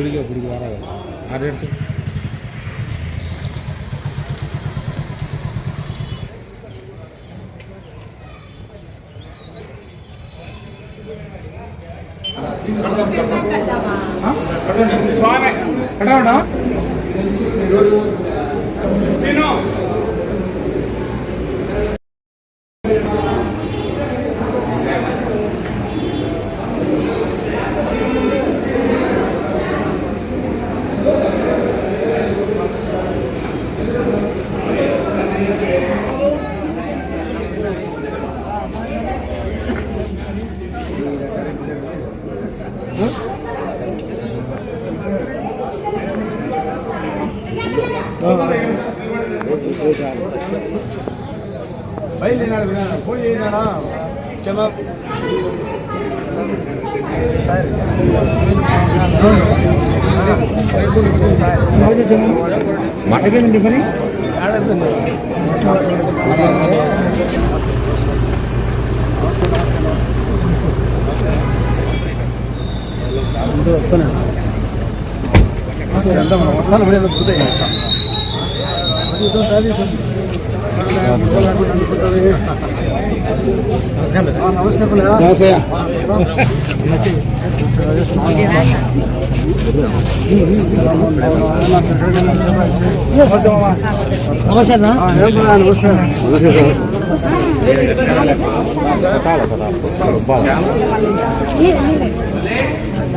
ಗುಡಿಗೆ ಗುಡಿಗೆ ಹೊರಗೆ ಆರು ಎಂಟು ಸ್ವಾಮಿ ಕಡ బయలుదేరాడు ఫోన్ చేసినాడా చలో మాటకేందండి పని నమస్తే నమస్తే అన్న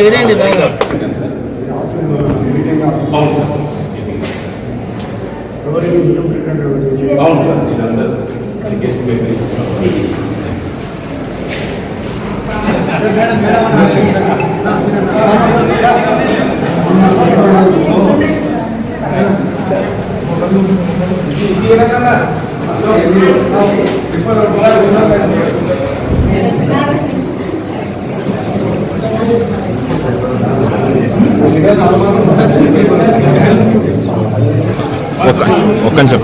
ఏదండి ఇదేంటి అవును సార్ ఇదంతా గెస్ట్ బేసిక్స్ ఒక్క ఒక్క నిమిషం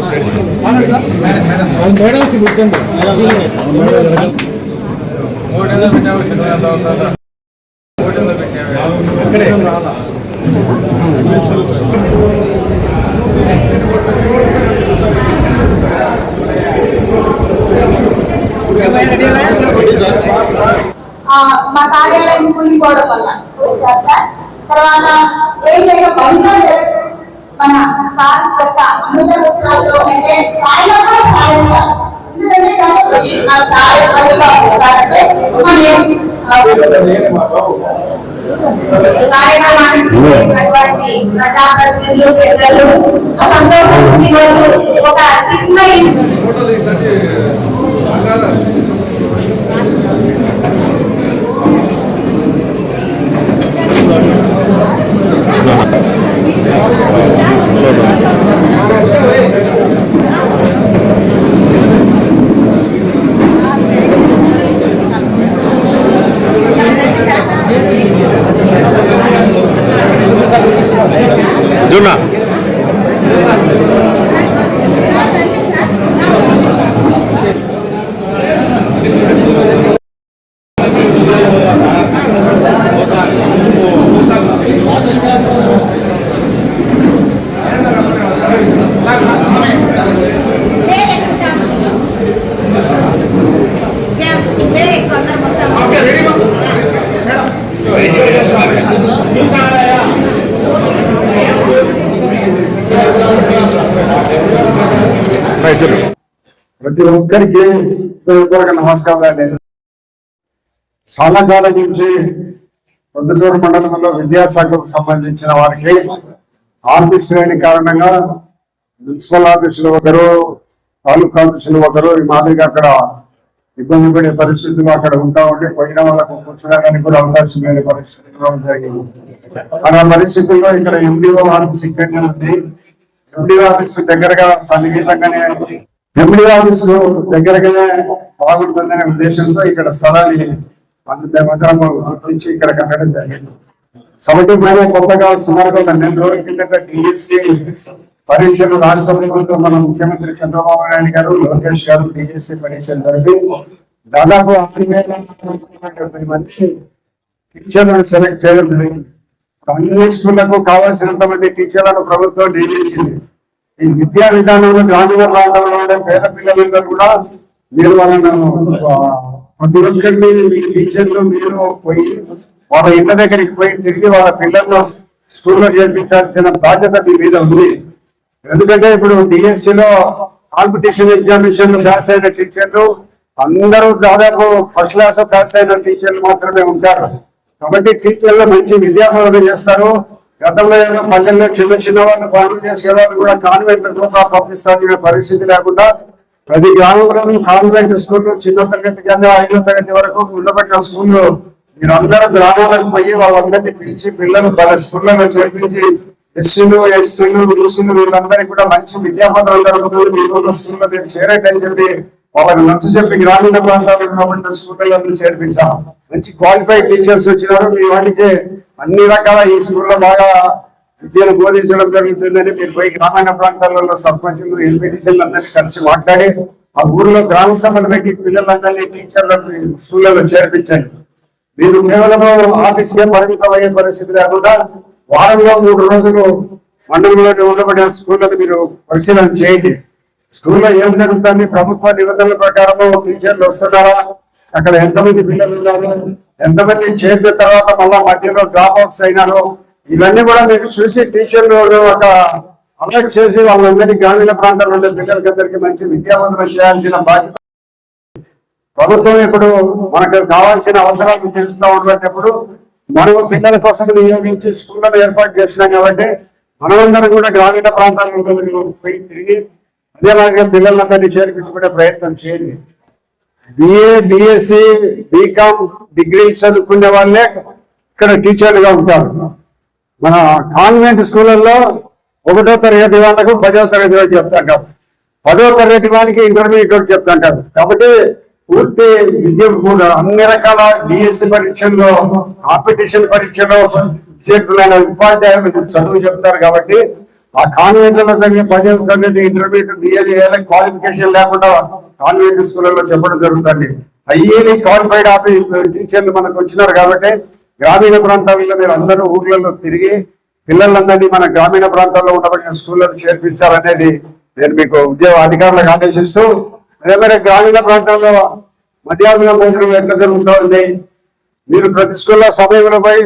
మేడం కూర్చోండి ఇక్కడే ఆ, మా కార్యాలయం కూలిపోవడం వల్ల వచ్చారు సార్. తర్వాత ఏం లేక బడిగా మన సార్ యొక్క అమృత పుస్తకాలతో అంటే ఆయన కూడా సారే ప్రజాప్రతినిధులు పెద్దలు సంతోషం ఒక చిన్న ప్రతి ఒక్కరికి హృదయపూర్వక నమస్కారాలు. చాలా కాలం నుంచి పొద్దుటూరు మండలంలో విద్యాశాఖకు సంబంధించిన వారికి ఆఫీస్ లేని కారణంగా మున్సిపల్ ఆఫీసులు ఒకరు తాలూకా ఆఫీసులు ఒకరు ఈ మాదిరిగా అక్కడ ఇబ్బంది పడే పరిస్థితులు అక్కడ ఉంటా ఉంటే పోయిన వాళ్ళకు కూర్చోడానికి కూడా అవకాశం లేని పరిస్థితుల్లో జరిగింది. అలా పరిస్థితుల్లో ఇక్కడ ఎండిఓ ఆఫీస్ ఇక్కడనే ఉంది. ఎండిఓ ఆఫీస్ దగ్గరగా సన్నిహితంగానే ఎండి ఆఫీస్లో దగ్గరగానే బాగుంటుందనే ఉద్దేశంతో ఇక్కడ స్థలాన్ని అందరం గుర్తించి ఇక్కడ కట్టడం జరిగింది. సమితి పైన కొత్తగా సుమారుగా ఒక రోజుల కిందట డిఎస్సి పరీక్షలు రాష్ట్ర ప్రభుత్వం మన ముఖ్యమంత్రి చంద్రబాబు నాయుడు గారు లోకేష్ గారు డిఎస్సి పరీక్షలు జరిపి దాదాపు ఆరు వేల డెబ్బై మంది టీచర్లను సెలెక్ట్ చేయడం జరిగింది. అన్ని స్కూళ్ళకు కావాల్సినంత మంది టీచర్లను ప్రభుత్వం నియమించింది. ఈ విద్యా విధానంలో గ్రామీణ ప్రాంతంలో ఉండే పేద పిల్లలందరూ కూడా మీరు వాళ్ళను ప్రతి ఒక్కరిని మీ టీచర్లు మీరు పోయి వాళ్ళ ఇళ్ళ దగ్గరికి పోయి తిరిగి వాళ్ళ పిల్లలను స్కూల్లో చేర్పించాల్సిన బాధ్యత మీ మీద ఉంది. ఎందుకంటే ఇప్పుడు డిఎస్సి లో కాంపిటీషన్ ఎగ్జామినేషన్ పాస్ అయిన టీచర్లు అందరూ దాదాపు ఫస్ట్ క్లాస్ పాస్ అయిన టీచర్లు మాత్రమే ఉంటారు. కాబట్టి టీచర్లు మంచి విద్యాబోధన చేస్తారు. గతంలో ఏదో పల్లెల్లో చిన్న చిన్న వాళ్ళు పనులు చేసే కూడా కాన్వెంట్ కూడా పంపిస్తారనే పరిస్థితి లేకుండా ప్రతి గ్రామంలోనూ కాన్వెంట్ స్కూల్ చిన్న తరగతి కింద ఐదో తరగతి వరకు ఉండబట్టిన స్కూల్లో మీరందరూ గ్రామాలకు పోయి వాళ్ళందరినీ పిలిచి పిల్లలు పలు స్కూళ్ళలో చేర్పించి ఎస్సీలు ఎస్టీలు బీసీలు వీళ్ళందరికీ కూడా మంచి విద్యాపత్రాలు జరుగుతుంది. మీరు స్కూల్లో మీరు చేరేటని చెప్పి వాళ్ళకి నచ్చ చెప్పి గ్రామీణ ప్రాంతాల్లో ఉన్నటువంటి స్కూళ్ళలో చేర్పించాం. మంచి క్వాలిఫైడ్ టీచర్స్ వచ్చినారు. మీ వాటికి అన్ని రకాల ఈ స్కూల్లో బాగా విద్యను బోధించడం జరుగుతుందని మీరు పోయి గ్రామీణ ప్రాంతాలలో సర్పంచులు ఎంపీటీసీలు అందరినీ కలిసి మాట్లాడి ఆ ఊర్లో గ్రామ సభలు పెట్టి పిల్లలందరినీ టీచర్లను స్కూళ్ళలో చేర్పించండి. మీరు కేవలం ఆఫీస్కే పరిమితం అయ్యే పరిస్థితి లేకుండా వారంలో మూడు రోజులు మండలంలోనే ఉండబడిన స్కూళ్ళను మీరు పరిశీలన చేయండి. స్కూల్లో ఏం జరుగుతుంది ప్రభుత్వ నిబంధనల ప్రకారము టీచర్లు వస్తున్నారా? అక్కడ ఎంతమంది పిల్లలు ఉన్నారు? ఎంతమంది చేరిన తర్వాత మళ్ళా మధ్యలో డ్రాప్ అవుట్స్ అయినారు? ఇవన్నీ కూడా మీరు చూసి టీచర్లు ఒక అలర్ట్ చేసి వాళ్ళందరినీ గ్రామీణ ప్రాంతాల్లో ఉండే పిల్లలకందరికీ మంచి విద్యావంతం చేయాల్సిన బాధ్యత. ప్రభుత్వం ఇప్పుడు మనకు కావాల్సిన అవసరాలు తెలుస్తూ ఉన్నప్పుడు మనం పిల్లల కోసం నియోగించి స్కూళ్ళను ఏర్పాటు చేసినాం కాబట్టి మనమందరం కూడా గ్రామీణ ప్రాంతాల్లో పోయి తిరిగి అదేలాగా పిల్లలందరినీ చేర్పించుకునే ప్రయత్నం చేయండి. బిఏ బిఎస్సి బీకామ్ డిగ్రీ చదువుకునే వాళ్ళే ఇక్కడ టీచర్లుగా ఉంటారు. మన కాన్వెంట్ స్కూళ్ళల్లో ఒకటో తరగతి వాళ్ళకు పదో తరగతి వాళ్ళకి చెప్తాంటారు పదో తరగతి వానికి ఇంటర్మీడియట్ చెప్తాంటారు. కాబట్టి పూర్తి విద్య కూడా అన్ని రకాల డిఎస్సి పరీక్షల్లో కాంపిటీషన్ పరీక్షలో చేతులైన ఉపాధ్యాయులు చదువు చెప్తారు కాబట్టి ఆ కాన్వెంట్లలో జరిగే పదో తరగతి ఇంటర్మీడియట్ బిఏ చేయాలి క్వాలిఫికేషన్ లేకుండా కాన్వెంట్ స్కూళ్ళలో చెప్పడం జరుగుతుంది. అయ్యేది క్వాలిఫైడ్ ఆఫీస్ టీచర్లు మనకు వచ్చినారు కాబట్టి గ్రామీణ ప్రాంతాల్లో మీరు అందరూ ఊర్లలో తిరిగి పిల్లలందరినీ మన గ్రామీణ ప్రాంతాల్లో ఉండబడిన స్కూళ్ళను చేర్పించాలనేది నేను మీకు ఉద్యోగ అధికారులకు ఆదేశిస్తూ అదే మరి గ్రామీణ ప్రాంతాల్లో మధ్యాహ్న భోజనం ఎట్లా జరుగుతుంది మీరు ప్రతి స్కూల్లో సమయంలో పోయి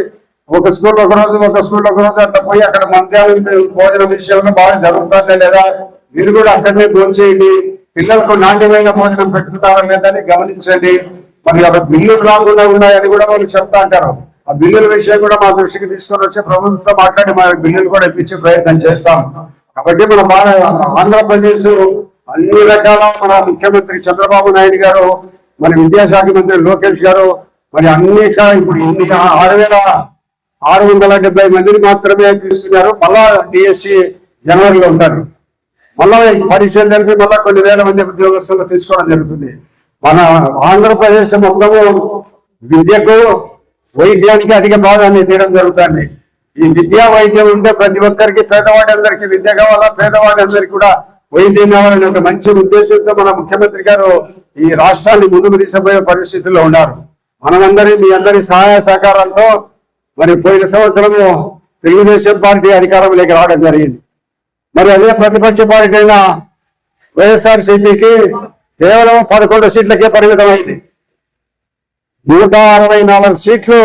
ఒక స్కూల్ ఒక రోజు ఒక స్కూల్ ఒక రోజు అట్లా పోయి అక్కడ మధ్యాహ్నం భోజనం విషయంలో బాగా జరుగుతుందా లేదా? మీరు కూడా అక్కడనే భోంచేయండి పిల్లలకు నాణ్యమైన భోజనం పెట్టుకుంటారా లేదని గమనించండి. మరి అక్కడ బిల్లులు రాకుండా ఉన్నాయని కూడా వాళ్ళు చెప్తా అంటారు. ఆ బిల్లుల విషయం కూడా మా దృష్టికి తీసుకొని వచ్చి ప్రభుత్వంతో మాట్లాడి మా బిల్లులు కూడా ఇప్పించే ప్రయత్నం చేస్తాం. కాబట్టి మన ఆంధ్రప్రదేశ్ అన్ని రకాల మన ముఖ్యమంత్రి చంద్రబాబు నాయుడు గారు మన విద్యాశాఖ మంత్రి లోకేష్ గారు మరి అన్ని ఇప్పుడు ఇన్ని ఆరు వేల ఆరు వందల డెబ్బై మందిని మాత్రమే తీసుకున్నారు. మళ్ళా డిఎస్సి జనవరిలో ఉంటారు. మళ్ళా పరీక్షలు జరిపి మళ్ళా కొన్ని వేల మంది ఉద్యోగస్తులు తీసుకోవడం జరుగుతుంది. మన ఆంధ్రప్రదేశ్ మొత్తము విద్యకు వైద్యానికి అధిక ప్రాధాన్యత ఇవ్వడం జరుగుతుంది. ఈ విద్యా వైద్యం ఉంటే ప్రతి ఒక్కరికి పేదవాడందరికీ విద్య కావాలా? పేదవాడందరికీ కూడా వైద్యం కావాలనే ఒక మంచి ఉద్దేశంతో మన ముఖ్యమంత్రి గారు ఈ రాష్ట్రాన్ని ముందుకు తీసుకుపోయే పరిస్థితుల్లో ఉన్నారు. మనమందరి మీ అందరి సహాయ సహకారాలతో మరి పోయిన సంవత్సరము తెలుగుదేశం పార్టీ అధికారంలోకి రావడం జరిగింది. మరి అదే ప్రతిపక్ష పార్టీ అయిన వైఎస్ఆర్ కేవలం పదకొండు సీట్లకే పరిమితం అయింది నూట అరవై నాలుగు సీట్లు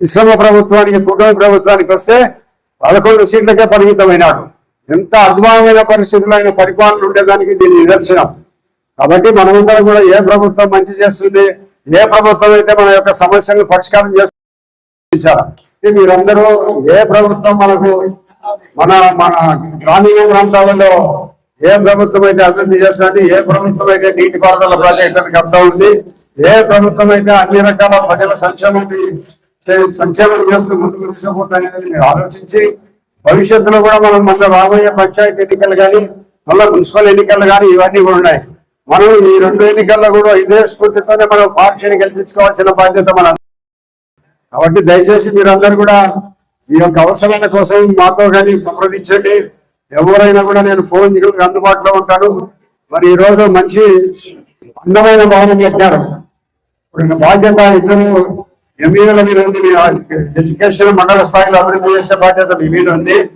మిశ్రమ ప్రభుత్వానికి కుటుంబ ప్రభుత్వానికి వస్తే పదకొండు సీట్లకే పరిమితమైనాడు ఎంత అద్భుతమైన పరిస్థితుల్లో ఆయన పరిపాలన ఉండేదానికి దీని నిదర్శనం. కాబట్టి మనమందరం కూడా ఏ ప్రభుత్వం మంచి చేస్తుంది ఏ ప్రభుత్వం అయితే మన యొక్క సమస్యలను పరిష్కారం చేస్తుంది మీరందరూ ఏ ప్రభుత్వం మనకు మన మన గ్రామీణ ప్రాంతాలలో ఏ ప్రభుత్వం అయితే అభివృద్ధి చేస్తుంది ఏ ప్రభుత్వం అయితే నీటి పారుదల ప్రాజెక్టులకు అర్థం ఉంది ఏ ప్రభుత్వం అయితే అన్ని రకాల ప్రజల సంక్షేమం సంక్షేమం చేస్తూ ముందుకు తీసుకుపోతానని మీరు ఆలోచించి భవిష్యత్తులో కూడా మనం మళ్ళీ రాబోయే పంచాయతీ ఎన్నికలు కానీ మళ్ళీ మున్సిపల్ ఎన్నికలు కానీ ఇవన్నీ కూడా ఉన్నాయి. మనం ఈ రెండు ఎన్నికల్లో కూడా ఇదే స్ఫూర్తితోనే మనం పార్టీని గెలిపించుకోవాల్సిన బాధ్యత మన కాబట్టి దయచేసి మీరందరూ కూడా ఈ యొక్క అవసరాల కోసం మాతో కానీ సంప్రదించండి. ఎవరైనా కూడా నేను ఫోన్ చేయడానికి అందుబాటులో ఉంటాను. మరి ఈ రోజు మంచి అందమైన భవనం పెట్టారు ఇప్పుడు బాధ్యత ఇద్దరు ఎంఈల మీద ఉంది. మీ ఎడ్యుకేషన్ మండల స్థాయిలో అభివృద్ధి చేసే బాధ్యత మీ మీద ఉంది.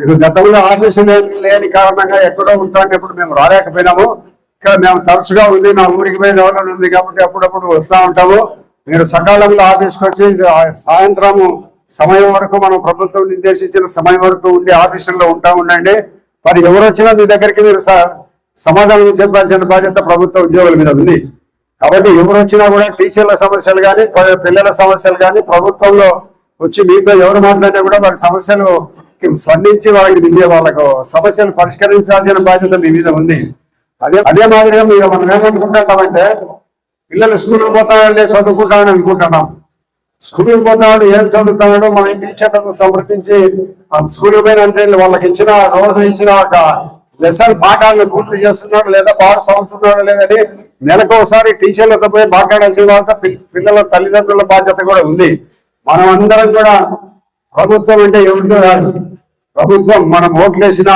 మీకు గతంలో ఆఫీసు లేని- లేని కారణంగా ఎక్కడో ఉంటానప్పుడు మేము రాలేకపోయినాము. ఇక్కడ మేము తరచుగా ఉంది మా ఊరికి పోయి ఉంది కాబట్టి అప్పుడప్పుడు వస్తూ ఉంటాము. మీరు సకాలంలో ఆఫీస్కి వచ్చి సాయంత్రము సమయం వరకు మనం ప్రభుత్వం నిర్దేశించిన సమయం వరకు ఉండి ఆఫీసుల్లో ఉంటా ఉండండి మరి ఎవరు వచ్చినా మీ దగ్గరికి మీరు స- సమాధానం చెప్పాల్సిన బాధ్యత ప్రభుత్వ ఉద్యోగుల మీద ఉంది. కాబట్టి ఎవరు వచ్చినా కూడా టీచర్ల సమస్యలు కానీ పిల్లల సమస్యలు కానీ ప్రభుత్వంలో వచ్చి మీతో ఎవరు మాట్లాడినా కూడా వారి సమస్యలు స్పందించి వాళ్ళకి విజయ వాళ్ళకు సమస్యలు పరిష్కరించాల్సిన బాధ్యత మీ మీద ఉంది. అదే అదే మాదిరిగా మీరు మనం ఏమనుకుంటున్నామంటే పిల్లలు స్కూల్కి పోతానంటే చదువుకుంటామని అనుకుంటున్నాం. స్కూల్కి పోతాడు ఏం చదువుతాడో మన టీచర్లకు సమర్పించి ఆ స్కూల్ పైన అంటే వాళ్ళకి ఇచ్చిన రోజు ఇచ్చిన ఒక లెసన్ పాఠాలను పూర్తి చేస్తున్నాడు లేదా బాగా చదువుతున్నాడు లేదని నెలకు ఒకసారి టీచర్లతో పోయి మాట్లాడాల్సిన తర్వాత పిల్లల తల్లిదండ్రుల బాధ్యత కూడా ఉంది. మనం అందరం కూడా ప్రభుత్వం అంటే ఎవరితో కాదు. ప్రభుత్వం మనం ఓట్లేసిన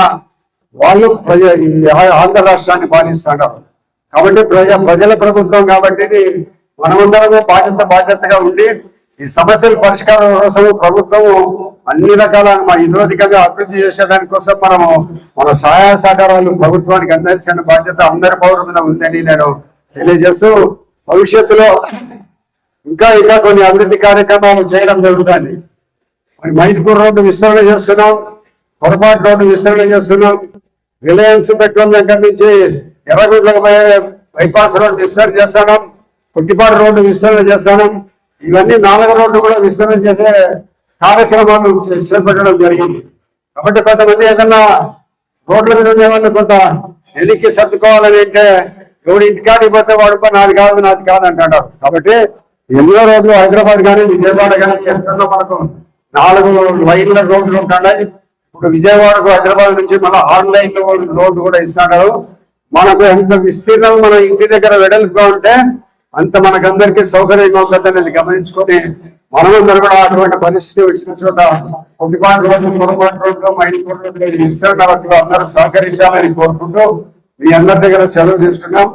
వాళ్ళు ప్రజ ఆంధ్ర రాష్ట్రాన్ని పాలిస్తున్నారు కాబట్టి ప్రజ ప్రజల ప్రభుత్వం కాబట్టి మనమందరమే బాధ్యత బాధ్యతగా ఉండి ఈ సమస్యల పరిష్కారం కోసం ప్రభుత్వం అన్ని రకాల మన ఇదోధికంగా అభివృద్ధి చేసే కోసం మనము మన సహాయ సహకారాలు ప్రభుత్వానికి అందించిన బాధ్యత అందరి పౌరుల మీద ఉందని నేను తెలియజేస్తూ భవిష్యత్తులో ఇంకా ఇంకా కొన్ని అభివృద్ధి కార్యక్రమాలు చేయడం జరుగుతుంది మరి మైదుపూర్ రోడ్డు విస్తరణ చేస్తున్నాం పొరపాటు రోడ్డు విస్తరణ చేస్తున్నాం. రిలయన్స్ పెట్రోల్ దగ్గర నుంచి ఎర్రగుడ్లకు బైపాస్ రోడ్డు విస్తరణ చేస్తున్నాం పుట్టిపాడు రోడ్డు విస్తరణ చేస్తున్నాం. ఇవన్నీ నాలుగు రోడ్డు కూడా విస్తరణ చేసే కార్యక్రమాలు చేపట్టడం జరిగింది. కాబట్టి కొంతమంది ఏదన్నా రోడ్ల మీద ఏమన్నా కొంత వెనక్కి సర్దుకోవాలని అంటే ఎవడు ఇంటికాడికి పోతే వాడు నాది కాదు నాది కాదు అంటాడు కాబట్టి ఎన్నో రోడ్లు హైదరాబాద్ కానీ విజయవాడ కానీ ఎక్కడో మనకు నాలుగు లైన్ల రోడ్లు ఉంటున్నాయి ఇప్పుడు విజయవాడకు హైదరాబాద్ నుంచి మన ఆన్లైన్ రోడ్డు కూడా ఇస్తున్నారు మనకు ఎంత విస్తీర్ణం మన ఇంటి దగ్గర వెడల్పుగా ఉంటే అంత మనకందరికీ సౌకర్యంగా ఉంటుంది గమనించుకొని మనమందరూ కూడా అటువంటి పరిస్థితి వచ్చిన చోట కొద్దిపాటి రోడ్లు పొరపాటు రోడ్లు మైండ్ రోడ్లు విస్తరణ అందరూ సహకరించాలని కోరుకుంటూ మీ అందరి దగ్గర సెలవు తీసుకున్నాం.